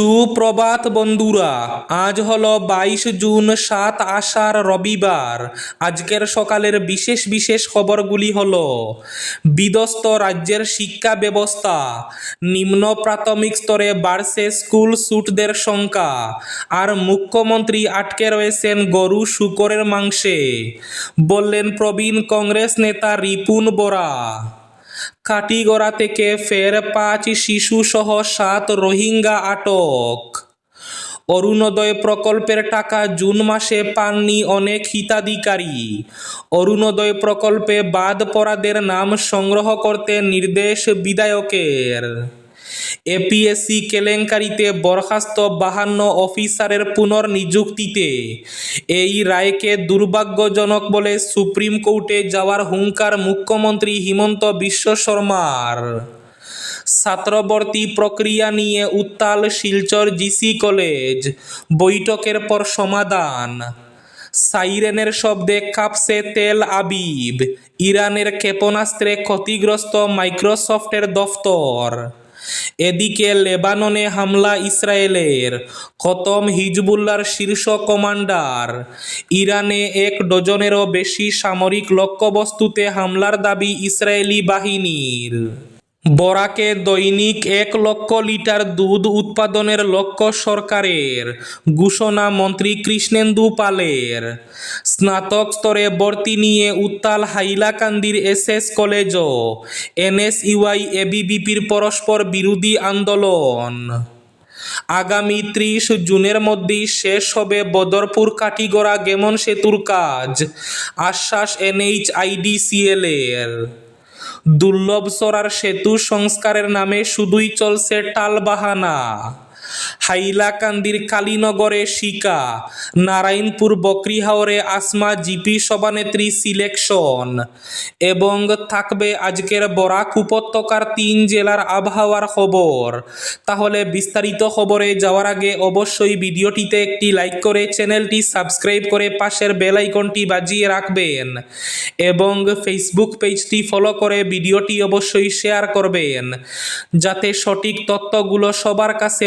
সুপ্রভাত বন্ধুরা, আজ হলো বাইশ জুন, সাত আষাঢ় রবিবার। আজকের সকালের বিশেষ বিশেষ খবরগুলি হল, বিধ্বস্ত রাজ্যের শিক্ষা ব্যবস্থা, নিম্ন প্রাথমিক স্তরে বাড়ছে স্কুল শুটদের সংখ্যা, আর মুখ্যমন্ত্রী আটকে রয়েছেন গরু শুকরের মাংসে, বললেন প্রবীণ কংগ্রেস নেতা রিপুন বোরা। কাটিগড়া থেকে ফের পাঁচ শিশুসহ সাত রোহিঙ্গা আটক। অরুণোদয় প্রকল্পের টাকা জুন মাসে পাননি অনেক হিতাধিকারী। অরুণোদয় প্রকল্পে বাদ পড়াদের নাম সংগ্রহ করতে নির্দেশ বিধায়কের। এপিএসসি কেলেঙ্কারিতে বরখাস্ত বাহান্ন অফিসারের পুনর্নিযুক্তিতে। এই রায়কে দুর্ভাগ্যজনক বলে সুপ্রিম কোর্টে যাওয়ার হুঙ্কার মুখ্যমন্ত্রী হিমন্ত বিশ্ব শর্মার। ছাত্রবর্তী প্রক্রিয়া নিয়ে উত্তাল শিলচর জিসি কলেজ। বৈঠকের পর সমাধান। সাইরেনের শব্দে কাঁপছে তেল আবিব। ইরানের ক্ষেপণাস্ত্রে ক্ষতিগ্রস্ত মাইক্রোসফটের দফতর। এদিকে লেবাননে হামলা ইসরায়েলের, খতম হিজবুল্লার শীর্ষ কমান্ডার। ইরানে এক ডজনেরও বেশি সামরিক লক্ষ্যবস্তুতে হামলার দাবি ইসরায়েলি বাহিনীর। বরাকে দৈনিক এক লক্ষ লিটার দুধ উৎপাদনের লক্ষ্য সরকারের, ঘোষণা মন্ত্রী কৃষ্ণেন্দু পালের। স্নাতক স্তরে ভর্তি নিয়ে উত্তাল হাইলাকান্দির এস এসএস কলেজও, এনএসইউআই এবিভিপির পরস্পর বিরোধী আন্দোলন। আগামী ত্রিশ জুনের মধ্যেই শেষ হবে বদরপুর কাটিগড়া গেমন সেতুর কাজ, আশ্বাস এনএইচআইডিসিএল এর দুর্লভ সরার সেতু সংস্কারের নামে শুধুই চলছে টালবাহানা। হাইলাকান্দির কালীনগরে শিকা। নারায়ণপুর বকরিহাওরে আসমা জিপি সভানেত্রী সিলেকশন। এবং থাকবে আজকের বরাক উপত্যকার তিন জেলার আবহাওয়ার খবর। তাহলে বিস্তারিত খবরে যাওয়ার আগে অবশ্যই ভিডিওটিতে একটি লাইক করে চ্যানেলটি সাবস্ক্রাইব করে পাশের বেল আইকনটি বাজিয়ে রাখবেন। এবং ফেসবুক পেজটি ফলো করে ভিডিওটি অবশ্যই শেয়ার করবেন। যাতে সঠিক তথ্যগুলো সবার কাছে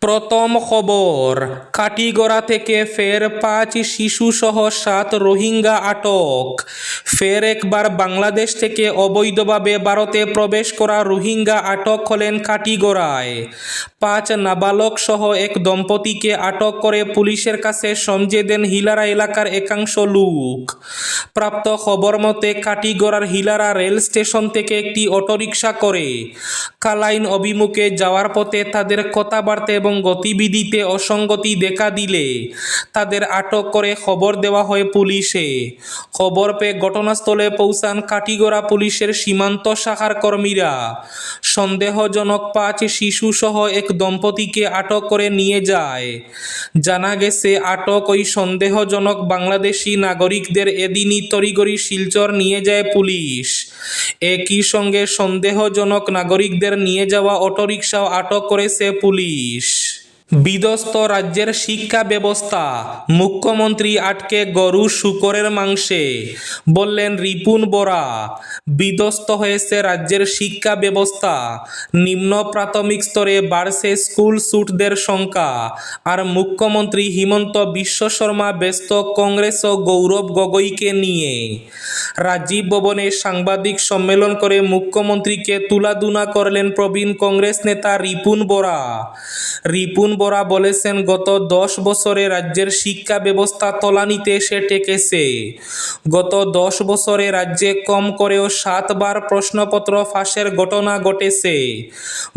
প্রথম খবর, কাটিগড়া থেকে ফের পাঁচ শিশুসহ সাত রোহিঙ্গা আটক। ফের একবার বাংলাদেশ থেকে অবৈধভাবে ভারতে প্রবেশ করা রোহিঙ্গা আটক হলেন কাটিগড়ায়। পাঁচ নাবালক সহ এক দম্পতিকে আটক করে পুলিশের কাছে সমঝে দেন হিলারা এলাকার একাংশ লোক। প্রাপ্ত খবর মতে, কাটিগড়ার হিলারা রেল স্টেশন থেকে একটি অটোরিকশা করে। কালাইন অভিমুখে যাওয়ার পথে তাদের কথাবার্তা এবং গতিবিধিতে অসঙ্গতি দেখা দিলে তাদের আটক করে খবর দেওয়া হয় পুলিশে। খবর পেয়ে ঘটনাস্থলে পৌঁছান কাটিগড়া পুলিশের সীমান্ত শাখার কর্মীরা। সন্দেহজনক পাঁচ শিশুসহ এক দম্পতিকে আটক করে নিয়ে যায়। জানা গেছে, আটক ওই সন্দেহজনক বাংলাদেশি নাগরিকদের এদিনই তড়িগড়ি শিলচর নিয়ে যায় পুলিশ। একই সঙ্গে সন্দেহজনক নাগরিকদের নিয়ে যাওয়া অটোরিকশাও আটক করেছে পুলিশ? বিধ্বস্ত রাজ্যের শিক্ষা ব্যবস্থা। মুখ্যমন্ত্রী আটকে গরু শুকরের মাংসে। বললেন, রিপুন বরা বিধ্বস্ত হয়েছে রাজ্যের শিক্ষা ব্যবস্থা। নিম্ন প্রাথমিক স্তরে বাড়ছে স্কুল শুটদের সংখ্যা। আর মুখ্যমন্ত্রী হিমন্ত বিশ্ব শর্মা ব্যস্ত কংগ্রেস ও গৌরব গগৈকে নিয়ে। রাজীব ভবনে সাংবাদিক সম্মেলন করে মুখ্যমন্ত্রীকে তুলাদুনা করলেন প্রবীণ কংগ্রেস নেতা রিপুন বরা রিপুন বোরা বলেছেন, গত দশ বছরে রাজ্যের শিক্ষা ব্যবস্থা তলানিতে এসে টেকেছে গত দশ বছরে রাজ্যে কম করেও সাতবার প্রশ্নপত্র ফাঁসের ঘটনা ঘটেছে।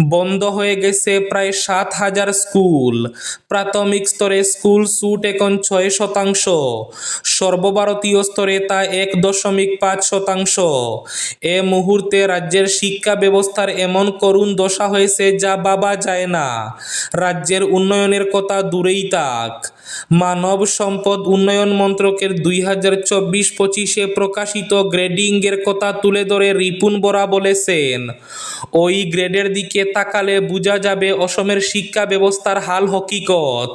বন্ধ হয়ে গেছে প্রায় সাত হাজার স্কুল। প্রাথমিক স্তরে স্কুল সুট এখন ছয় শতাংশ। সর্বভারতীয় স্তরে তা এক দশমিক পাঁচ শতাংশ। এ মুহূর্তে রাজ্যের শিক্ষা ব্যবস্থার এমন করুণ দশা হয়েছে যা বাবা যায় না। রাজ্যের উন্নয়নের কথা দূরেই তাক মানব সম্পদ উন্নয়ন মন্ত্রকের দুই হাজার চব্বিশ পঁচিশে প্রকাশিত গ্রেডিংয়ের কথা তুলে ধরে রিপুন বরা বলেছেন, ওই গ্রেডের দিকে তাকালে বোঝা যাবে অসমের শিক্ষা ব্যবস্থার হাল হকিকত।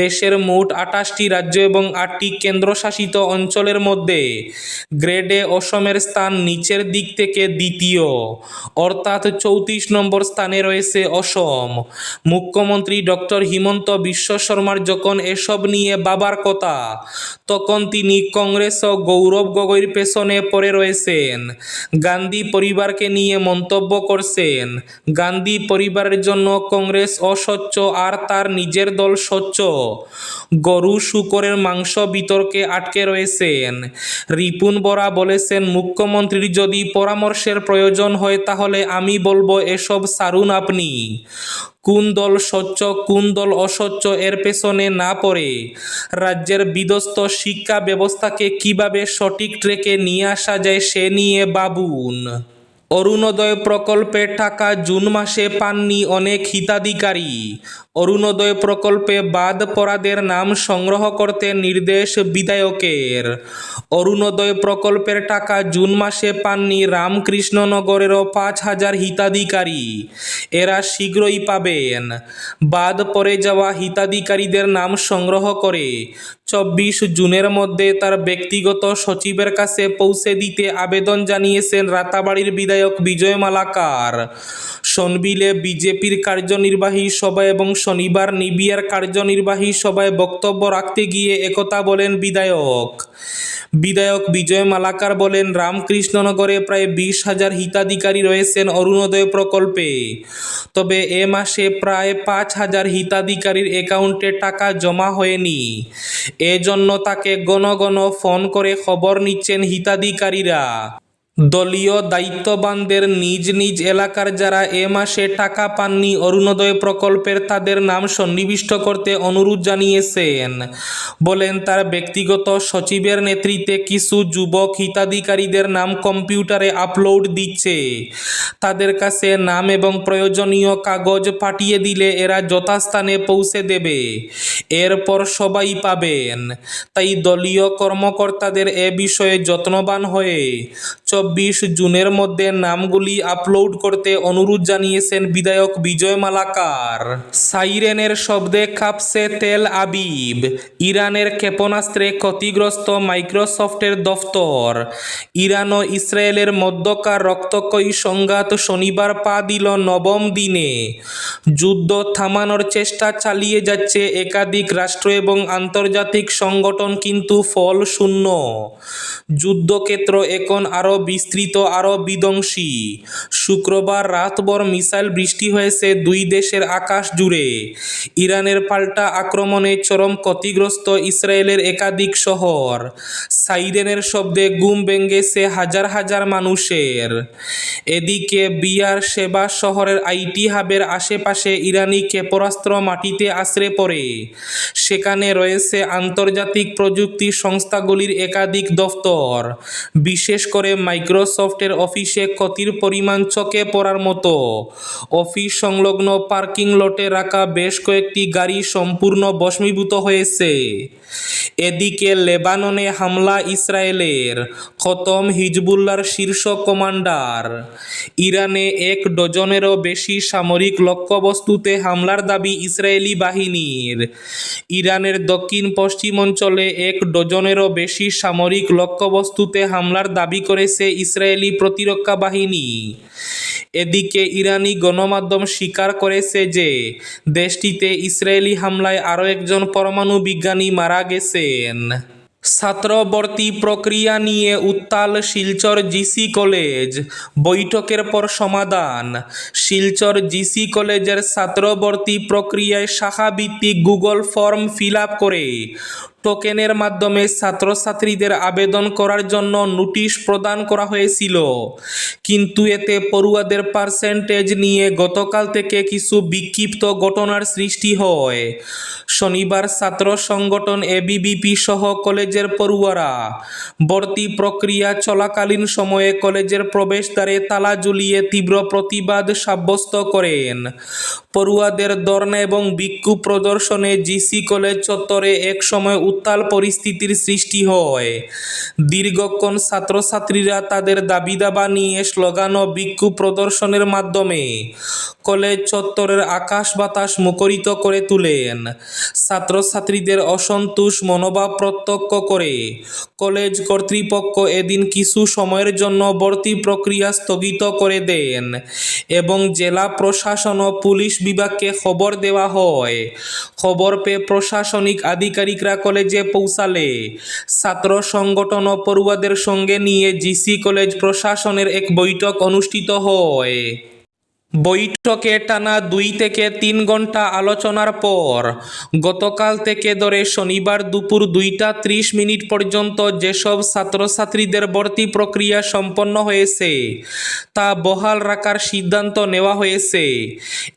দেশের মোট আঠাশটি রাজ্য এবং আটটি কেন্দ্রশাসিত অঞ্চলের মধ্যে গ্রেডে অসমের স্থান নিচের দিক থেকে দ্বিতীয়। অর্থাৎ চৌত্রিশ নম্বর স্থানে রয়েছে অসম। মুখ্যমন্ত্রী ডক্টর হিমন্ত বিশ্ব শর্মার যখন এসব নিয়ে বাবার কথা, তখন তিনি কংগ্রেস ও গৌরব গগৈর পেছনে পড়ে রয়েছেন। গান্ধী পরিবারকে নিয়ে মন্তব্য করছেন। গান্ধী পরিবারের জন্য কংগ্রেস অস্বচ্ছ আর তার নিজের দল স্বচ্ছ। গরু শুকরের মাংস বিতর্কে আটকে রয়েছেন। রিপুন বরা বলেছেন, মুখ্যমন্ত্রীর যদি পরামর্শের প্রয়োজন হয়, তাহলে আমি বলব এসব সারুন আপনি। কোন দল স্বচ্ছ, কোন দল অস্বচ্ছ এর পেছনে না পড়ে? রাজ্যের বিধ্বস্ত শিক্ষা ব্যবস্থাকে কীভাবে সঠিক ট্রেকে নিয়ে আসা যায় সে নিয়ে বাবুন অরুণোদয় প্রকল্পের টাকা জুন মাসে পাননি অনেক হিতাধিকারী। অরুণোদয় প্রকল্পে বাদ পড়াদের নাম সংগ্রহ করতে নির্দেশ বিধায়কের। অরুণোদয় প্রকল্পের টাকা জুন মাসে পাননি রামকৃষ্ণনগরেরও পাঁচ হাজার হিতাধিকারী। এরা শীঘ্রই পাবেন। বাদ পড়ে যাওয়া হিতাধিকারীদের নাম সংগ্রহ করে চব্বিশ জুনের মধ্যে তার ব্যক্তিগত সচিবের কাছে পৌঁছে দিতে আবেদন জানিয়েছেন রাতাবাড়ির বিধায়ক বিজয় মালাকার সনবিলে বিজেপির কার্যনির্বাহী সভা এবং শনিবার নিবিয়ার কার্যনির্বাহী সভায় বক্তব্য রাখতে গিয়ে একথা বলেন বিধায়ক। বিধায়ক বিজয় মালাকার বলেন, রামকৃষ্ণনগরে প্রায় বিশ হাজার হিতাধিকারী রয়েছেন অরুণোদয় প্রকল্পে। তবে এ মাসে প্রায় পাঁচ হাজার হিতাধিকারীর অ্যাকাউন্টে টাকা জমা হয়নি। এজন্য তাকে গণ গণ ফোন করে খবর নিচ্ছেন হিতাধিকারীরা। দলীয় দায়িত্ববানদের নিজ নিজ এলাকার যারা এ মাসে টাকা পাননি, অরুণোদয় প্রকল্পের তাদের নাম সন্নিবিষ্ট করতে অনুরোধ জানিয়েছেন। বলেন, তার ব্যক্তিগত সচিবের নেতৃত্বে কিছু যুবক হিতাধিকারীদের নাম কম্পিউটারে আপলোড দিচ্ছে। তাদের কাছে নাম এবং প্রয়োজনীয় কাগজ পাঠিয়ে দিলে এরা যথাস্থানে পৌঁছে দেবে। এরপর সবাই পাবেন। তাই দলীয় কর্মকর্তাদের এ বিষয়ে যত্নবান হয়ে চব্বিশ জুনের মধ্যে নামগুলি আপলোড করতে অনুরোধ জানিয়েছেন বিধায়ক বিজয় মালাকার। সাইরেনের শব্দে খাপসে তেল আবিব। ইরানের ক্ষেপণাস্ত্রে ক্ষতিগ্রস্ত মাইক্রোসফটের দফতর। ইরান ও ইসরায়েলের মধ্যকার রক্তক্ষয়ী সংঘাত শনিবার পা দিল নবম দিনে। যুদ্ধ থামানোর চেষ্টা চালিয়ে যাচ্ছে একাধিক রাষ্ট্র এবং আন্তর্জাতিক সংগঠন কিন্তু ফল শূন্য। যুদ্ধক্ষেত্র এখন আরও বিস্তৃত আরও বিধ্বংসী। শুক্রবার রাতভর মিসাইল বৃষ্টি হয়েছে দুই দেশের আকাশ জুড়ে। ইরানের পাল্টা আক্রমণে চরম ক্ষতিগ্রস্ত ইসরায়েলের একাধিক শহর। সাইরেনের শব্দে গুম ভেঙেছে হাজার হাজার মানুষের। এদিকে বিয়ার সেবা শহরের আইটি হাবের আশেপাশে ইরানি ক্ষেপণাস্ত্র মাটিতে আশ্রে পড়ে। সেখানে রয়েছে আন্তর্জাতিক প্রযুক্তি সংস্থাগুলির একাধিক দফতর। বিশেষ করে মাইক্রোসফটের অফিসে ক্ষতির পরিমাণ চকে পড়ার মতো। অফিস সংলগ্ন পার্কিং লটে রাখা বেশ কয়েকটি গাড়ি সম্পূর্ণ ভস্মীভূত হয়েছে। এদিকে লেবাননে হামলা ইসরায়েলের, খতম হিজবুল্লার শীর্ষ কমান্ডার। ইরানে এক ডজনেরও বেশি সামরিক লক্ষ্যবস্তুতে হামলার দাবি ইসরায়েলি বাহিনীর। ইরানের দক্ষিণ পশ্চিম অঞ্চলে এক ডজনেরও বেশি সামরিক লক্ষ্যবস্তুতে হামলার দাবি করেছে ইসরায়েলি প্রতিরক্ষা বাহিনী। এদিকে ইরানি গণমাধ্যম স্বীকার করেছে যে, দেশটিতে ইসরায়েলি হামলায় আরও একজন পরমাণু বিজ্ঞানী মারা গেছেন। ছাত্রভর্তি প্রক্রিয়া নিয়ে উত্তাল শিলচর জিসি কলেজ। বৈঠকের পর সমাধান। শিলচর জিসি কলেজের ছাত্রবর্তী প্রক্রিয়ায় শাখাভিত্তিক গুগল ফর্ম ফিল করে টোকেনের মাধ্যমে ছাত্রছাত্রীদের আবেদন করার জন্য নোটিশ প্রদান করা হয়েছিল। কিন্তু এতে পড়ুয়াদের পার্সেন্টেজ নিয়ে গতকাল থেকে কিছু বিক্ষিপ্ত ঘটনার সৃষ্টি হয়। শনিবার ছাত্র সংগঠন এবিবিপি সহ কলেজের পড়ুয়ারা ভর্তি প্রক্রিয়া চলাকালীন সময়ে কলেজের প্রবেশদ্বারে তালা ঝুলিয়ে তীব্র প্রতিবাদ সাব্যস্ত করেন। পড়ুয়াদের ধর্ণা এবং বিক্ষোভ প্রদর্শনে জিসি কলেজ চত্বরে এক সময় উত্তাল পরিস্থিতির সৃষ্টি হয়। দীর্ঘক্ষণ ছাত্রছাত্রীরা তাদের দাবি দাবা নিয়ে স্লোগান ও বিক্ষোভ প্রদর্শনের মাধ্যমে কলেজ চত্বরের আকাশ বাতাস মুখরিত করে তুলেন। ছাত্রছাত্রীদের অসন্তোষ মনোভাব প্রত্যক্ষ করে কলেজ কর্তৃপক্ষ এদিন কিছু সময়ের জন্য ভর্তি প্রক্রিয়া স্থগিত করে দেন এবং জেলা প্রশাসন ও পুলিশ বিভাগকে খবর দেওয়া হয়। খবর পেয়ে প্রশাসনিক আধিকারিকরা কলেজে পৌঁছালে। ছাত্র সংগঠন ও পড়ুয়াদের সঙ্গে নিয়ে জিসি কলেজ প্রশাসনের এক বৈঠক অনুষ্ঠিত হয়। বৈঠকে টানা দুই থেকে তিন ঘণ্টা আলোচনার পর গতকাল থেকে ধরে শনিবার দুপুর দুইটা ত্রিশ মিনিট পর্যন্ত যেসব ছাত্রছাত্রীদের ভর্তি প্রক্রিয়া সম্পন্ন হয়েছে, তা বহাল রাখার সিদ্ধান্ত নেওয়া হয়েছে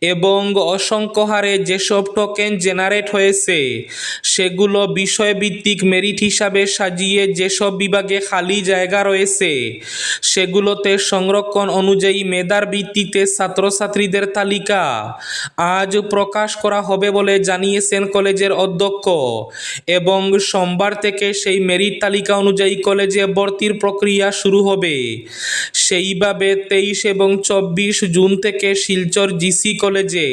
এবং অসংখ্য হারে যেসব টোকেন জেনারেট হয়েছে, সেগুলো বিষয়ভিত্তিক মেরিট হিসাবে সাজিয়ে যেসব বিভাগে খালি জায়গা রয়েছে, সেগুলোতে সংরক্ষণ অনুযায়ী মেধার ভিত্তিতে ছাত্রছাত্রীদের তালিকা। আজ প্রকাশ করা হবে বলে জানিয়েছেন কলেজের অধ্যক্ষ। এবং সোমবার থেকে সেই মেরিট তালিকা অনুযায়ী কলেজে ভর্তির প্রক্রিয়া শুরু হবে। সেইভাবে তেইশ এবং চব্বিশ জুন থেকে শিলচর জিসি কলেজে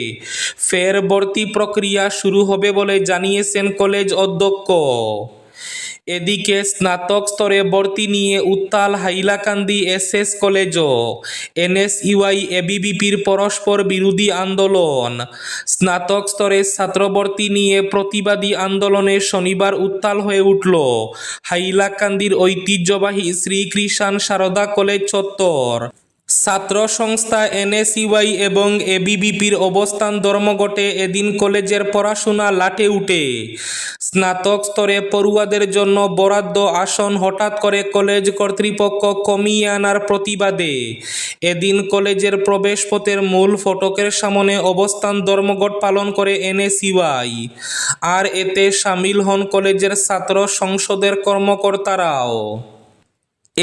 ফের ভর্তি প্রক্রিয়া শুরু হবে বলে জানিয়েছেন কলেজ অধ্যক্ষ। এদিকে স্নাতক স্তরে ভর্তি নিয়ে উত্তাল হাইলাকান্দি এস এস কলেজও। এনএসইউআই এবিবিপির পরস্পর বিরোধী আন্দোলন। স্নাতক স্তরে ছাত্রভর্তি নিয়ে প্রতিবাদী আন্দোলনে শনিবার উত্তাল হয়ে উঠল। হাইলাকান্দির ঐতিহ্যবাহী শ্রীকৃষাণ সারদা কলেজ চত্বর। ছাত্র সংস্থা এনএসইউআই এবং এবিবিপির অবস্থান ধর্মঘটে এদিন কলেজের পড়াশোনা লাটে উঠে। স্নাতক স্তরে পড়ুয়াদের জন্য বরাদ্দ আসন হঠাৎ করে কলেজ কর্তৃপক্ষ কমিয়ে আনার প্রতিবাদে। এদিন কলেজের প্রবেশপথের মূল ফটকের সামনে অবস্থান ধর্মঘট পালন করে এনএসইউআই। আর এতে সামিল হন কলেজের ছাত্র সংসদের কর্মকর্তারাও।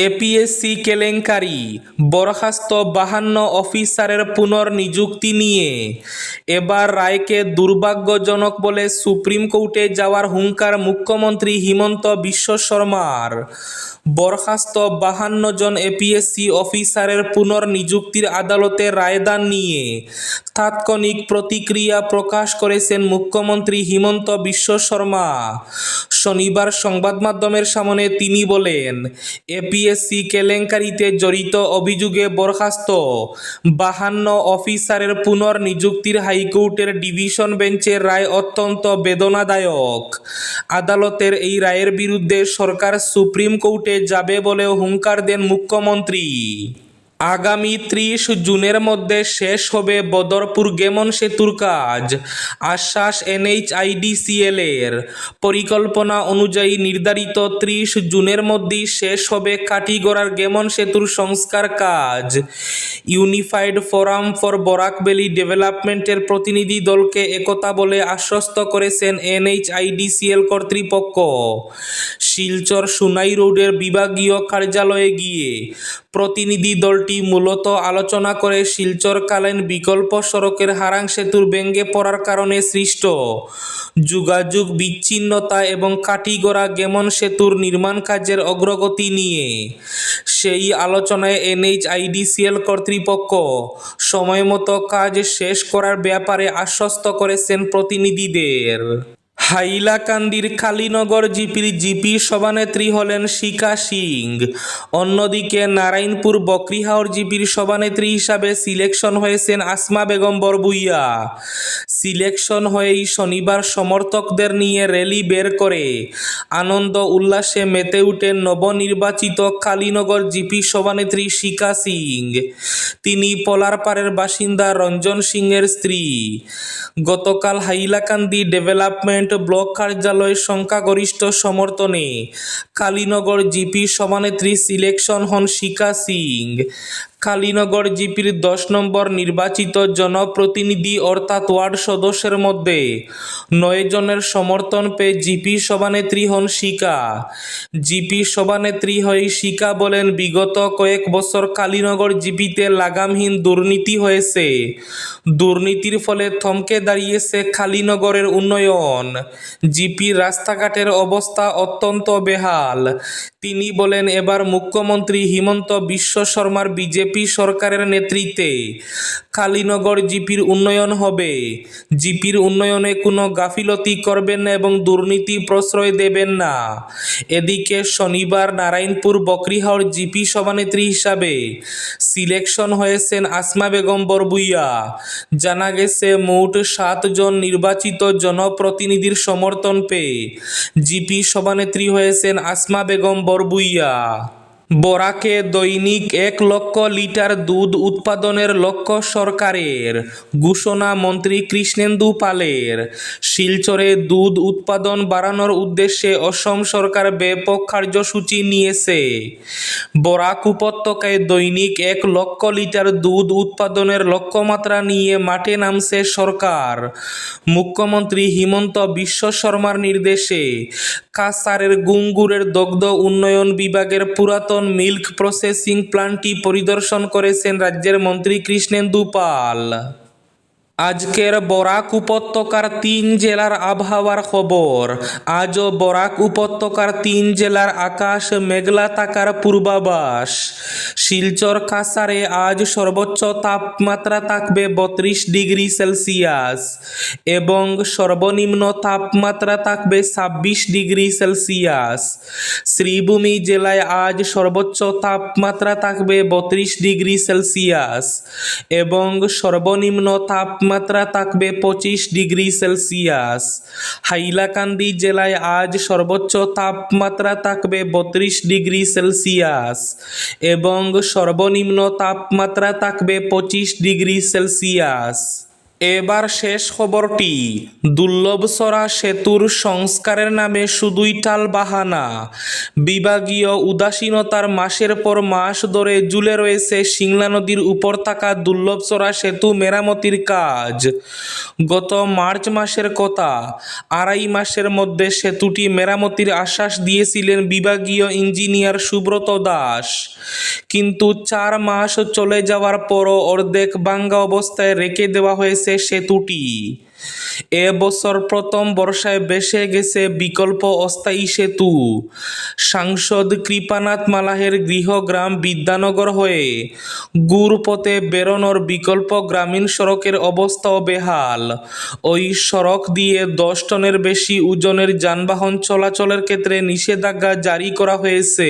এপিএসসি কেলেঙ্কারি, বরখাস্ত বাহান্ন অফিসারের পুনর্নিযুক্তি নিয়ে। এবার রায়কে দুর্ভাগ্যজনক বলে সুপ্রিম কোর্টে যাওয়ার হুঙ্কার মুখ্যমন্ত্রী হিমন্ত বিশ্ব শর্মার। বরখাস্ত বাহান্ন জন এপিএসসি অফিসারের পুনর্নিযুক্তির আদালতে রায়দান নিয়ে তাৎক্ষণিক প্রতিক্রিয়া প্রকাশ করেছেন মুখ্যমন্ত্রী হিমন্ত বিশ্ব শর্মা। শনিবার সংবাদ মাধ্যমের সামনে তিনি বলেন, এপিএসসি কেলেঙ্কারিতে জড়িত অভিযোগে বরখাস্ত বাহান্ন অফিসারের পুনর্নিযুক্তির হাইকোর্টের ডিভিশন বেঞ্চের রায় অত্যন্ত বেদনাদায়ক। আদালতের এই রায়ের বিরুদ্ধে সরকার সুপ্রিম কোর্টে যাবে বলেও হুঙ্কার দেন মুখ্যমন্ত্রী। আগামী ত্রিশ জুনের মধ্যে শেষ হবে বদরপুর গেমন সেতুর কাজ। আশ্বাস এনএইচআইডিসিএল এর পরিকল্পনা অনুযায়ী নির্ধারিত ত্রিশ জুনের মধ্যেই শেষ হবে কাটিগড়ার গেমন সেতুর সংস্কার কাজ। Unified forum for Barak valley ডেভেলপমেন্টের প্রতিনিধি দলকে একতা বলে আশ্বস্ত করেছেন এনএইচআইডিসিএল কর্তৃপক্ষ। শিলচর সুনাই রোডের বিভাগীয় কার্যালয়ে গিয়ে প্রতিনিধি দলটি মূলত আলোচনা করে শিলচর কালেন বিকল্প সড়কের হারাং সেতুর ব্যঙ্গে পড়ার কারণে সৃষ্ট যোগাযোগ বিচ্ছিন্নতা এবং কাটিগড়া গেমন সেতুর নির্মাণ কাজের অগ্রগতি নিয়ে। সেই আলোচনায় এনএইচআইডিসিএল কর্তৃপক্ষ সময়মতো কাজ শেষ করার ব্যাপারে আশ্বস্ত করেছেন প্রতিনিধিদের। হাইলাকান্দির কালীনগর জিপির জিপি সভানেত্রী হলেন শিকা সিং। অন্যদিকে নারায়ণপুর বকরিহাওর জিপির সভানেত্রী হিসাবে সিলেকশন হয়েছেন আসমা বেগম বরবুইয়া। সিলেকশন হয়েই শনিবার সমর্থকদের নিয়ে র্যালি বের করে। আনন্দ উল্লাসে মেতে উঠেন নবনির্বাচিত কালীনগর জিপি সভানেত্রী শিকা সিং। তিনি পলারপাড়ের বাসিন্দা রঞ্জন সিংয়ের স্ত্রী। গতকাল হাইলাকান্দি ডেভেলপমেন্ট ব্লক কার্যালয় সংখ্যাগরিষ্ঠ সমর্থনে। কালীনগর জিপি সমানেত্রী সিলেকশন হন শিকা সিং। কালীনগর জিপির দশ নম্বর নির্বাচিত জনপ্রতিনিধি অর্থাৎ ওয়ার্ড সদস্যের মধ্যে নয় জনের সমর্থন পেয়ে জিপি সভানেত্রী হন শিকা। জিপি সভানেত্রী হয়ে শিকা বলেন, বিগত কয়েক বছর কালীনগর জিপিতে লাগামহীন দুর্নীতি হয়েছে। দুর্নীতির ফলে থমকে দাঁড়িয়েছে কালীনগরের উন্নয়ন। জিপির রাস্তাঘাটের অবস্থা অত্যন্ত বেহাল। তিনি বলেন এবার মুখ্যমন্ত্রী হিমন্ত বিশ্ব শর্মার বিজেপি সরকারের নেতৃত্বে কালীনগর জিপির উন্নয়ন হবে। জিপির উন্নয়নে কোনো গাফিলতি করবেন না এবং দুর্নীতি প্রশ্রয় দেবেন না। এদিকে শনিবার নারায়ণপুর বকরিহাওড় জিপি সভানেত্রী হিসাবে সিলেকশন হয়েছেন আসমা বেগম বরবুইয়া। জানা গেছে, মোট সাতজন নির্বাচিত জনপ্রতিনিধির সমর্থন পেয়ে জিপি সভানেত্রী হয়েছেন আসমা বেগম বরবুইয়া। বরাকে দৈনিক এক লক্ষ লিটার দুধ উৎপাদনের লক্ষ্য সরকারের, ঘোষণা মন্ত্রী কৃষ্ণেন্দু পালের। শিলচরে দুধ উৎপাদন বাড়ানোর উদ্দেশ্যে অসম সরকার ব্যাপক কার্যসূচি নিয়েছে। বরাক উপত্যকায় দৈনিক এক লক্ষ লিটার দুধ উৎপাদনের লক্ষ্যমাত্রা নিয়ে মাঠে নামছে সরকার। মুখ্যমন্ত্রী হিমন্ত বিশ্ব শর্মার নির্দেশে কাসারের গুঙ্গুরের দগ্ধ উন্নয়ন বিভাগের পুরাতন মিল্ক প্রসেসিং প্ল্যান্টটি পরিদর্শন করেছেন রাজ্যের মন্ত্রী কৃষ্ণেন্দু পাল। আজকের বরাক উপত্যকার তিন জেলার আবহাওয়ার খবর। আজও বরাক উপত্যকার তিন জেলার আকাশ মেঘলা থাকার পূর্বাভাস। শিলচর কাসারে আজ সর্বোচ্চ তাপমাত্রা থাকবে বত্রিশ ডিগ্রি সেলসিয়াস এবং সর্বনিম্ন তাপমাত্রা থাকবে ছাব্বিশ ডিগ্রি সেলসিয়াস। শ্রীভূমি জেলায় আজ সর্বোচ্চ তাপমাত্রা থাকবে বত্রিশ ডিগ্রি সেলসিয়াস এবং সর্বনিম্ন তাপমাত্রা থাকবে পঁচিশ ডিগ্রি সেলসিয়াস। হাইলাকান্দি জেলায় আজ সর্বোচ্চ তাপমাত্রা থাকবে বত্রিশ ডিগ্রি সেলসিয়াস এবং সর্বনিম্ন তাপমাত্রা থাকবে পঁচিশ ডিগ্রি সেলসিয়াস। এবার শেষ খবরটি দুর্লভসরা সেতুর সংস্কারের নামে শুধুই টাল বাহানা। বিভাগীয় উদাসীনতার মাসের পর মাস ধরে ঝুলে রয়েছে সিংলা নদীর উপর থাকা দুর্লভসরা সেতু মেরামতির কাজ। গত মার্চ মাসের কথা, আড়াই মাসের মধ্যে সেতুটি মেরামতির আশ্বাস দিয়েছিলেন বিভাগীয় ইঞ্জিনিয়ার সুব্রত দাস। কিন্তু চার মাস চলে যাওয়ার পরও অর্ধেক ভাঙ্গা অবস্থায় রেখে দেওয়া হয়েছে সেতুটি এ বছর প্রথম বর্ষায় বেসে গেছে বিকল্প অস্থায়ী সেতু। সাংসদ কৃপানাথ মালাহের গৃহগ্রাম বিদ্যানগর হয়ে গুরপথে বেরোনোর বিকল্প গ্রামীণ সড়কের অবস্থাও বেহাল। ওই সড়ক দিয়ে দশ টনের বেশি ওজনের যানবাহন চলাচলের ক্ষেত্রে নিষেধাজ্ঞা জারি করা হয়েছে।